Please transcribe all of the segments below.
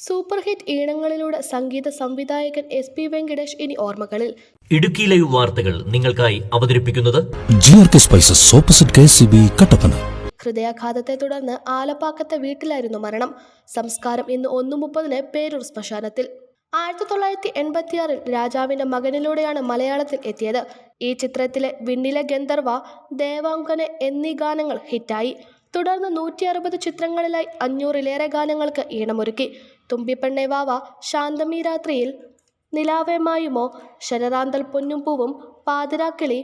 Super hit ഈണങ്ങളിലൂടെ സംഗീത സംവിധായകൻ S P Venkatesh ഇനി ഓർമ്മകളിൽ. ഇടുക്കി ലൈവ് വാർത്തകൾ നിങ്ങൾക്കായി അവതരിപ്പിക്കുന്നത് G R K spices opposite K C B Kattappana. ഹൃദയാഘാതത്തെ തുടർന്ന് ആലപ്പാക്കത്തെ വീട്ടിലായിരുന്നു മരണം. സംസ്കാരം ഇന്ന് ഒന്ന് മുപ്പതിന് പേരൂർ ശ്മശാനത്തിൽ. ആയിരത്തി തൊള്ളായിരത്തി എൺപത്തിയാറിൽ രാജാവിന്റെ മകനിലൂടെയാണ് മലയാളത്തിൽ എത്തിയത്. ഈ ചിത്രത്തിലെ വിണ്ണിലെ ഗന്ധർവ ദേവാങ്കനെ എന്നീ ഗാനങ്ങൾ ഹിറ്റായി. തുടർന്ന് നൂറ്റി അറുപത് ചിത്രങ്ങളിലായി അഞ്ഞൂറിലേറെ ഗാനങ്ങൾക്ക് ഈണമൊരുക്കി. തുമ്പിപ്പെണ്ണെ വാവ ശാന്തമീ രാത്രിയിൽ നിലാവേമായുമോ ശരതാന്തൽ പൊന്നും പൂവും പാതിരാക്കിളി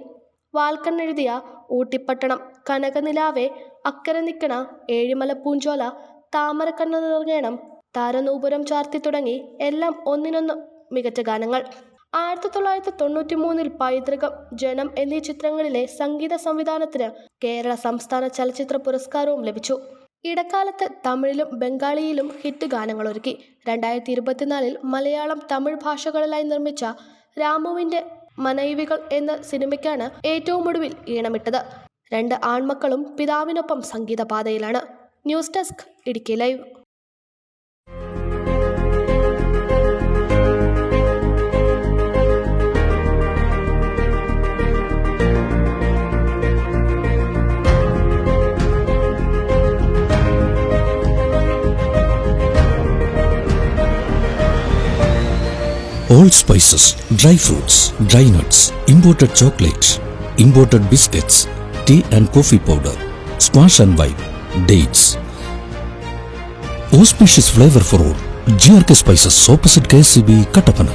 വാൽക്കണ്ണെഴുതിയ ഊട്ടിപ്പട്ടണം കനകനിലാവേ അക്കരെ നിക്കണ ഏഴിമല പൂഞ്ചോല താമരക്കണ്ണ നിറങ്ങണം താരനൂപുരം ചാർത്തി തുടങ്ങി എല്ലാം ഒന്നിനൊന്ന് മികച്ച ഗാനങ്ങൾ. ആയിരത്തി തൊള്ളായിരത്തി തൊണ്ണൂറ്റി മൂന്നിൽ പൈതൃകം ജനം എന്നീ ചിത്രങ്ങളിലെ സംഗീത സംവിധാനത്തിന് കേരള സംസ്ഥാന ചലച്ചിത്ര പുരസ്കാരവും ലഭിച്ചു. ഇടക്കാലത്ത് തമിഴിലും ബംഗാളിയിലും ഹിറ്റ് ഗാനങ്ങൾ ഒരുക്കി രണ്ടായിരത്തി ഇരുപത്തിനാലിൽ മലയാളം തമിഴ് ഭാഷകളിലായി നിർമ്മിച്ച രാമുവിന്റെ മനൈവികൾ എന്ന സിനിമയ്ക്കാണ് ഏറ്റവും ഒടുവിൽ ഈണമിട്ടത്. രണ്ട് ആൺമക്കളും പിതാവിനൊപ്പം സംഗീതപാതയിലാണ്. News desk Idukki live. All spices dry fruits dry nuts imported chocolates imported biscuits tea and coffee powder squash and vibe dates auspicious flavour for all G R K spices opposite K C B Kattappana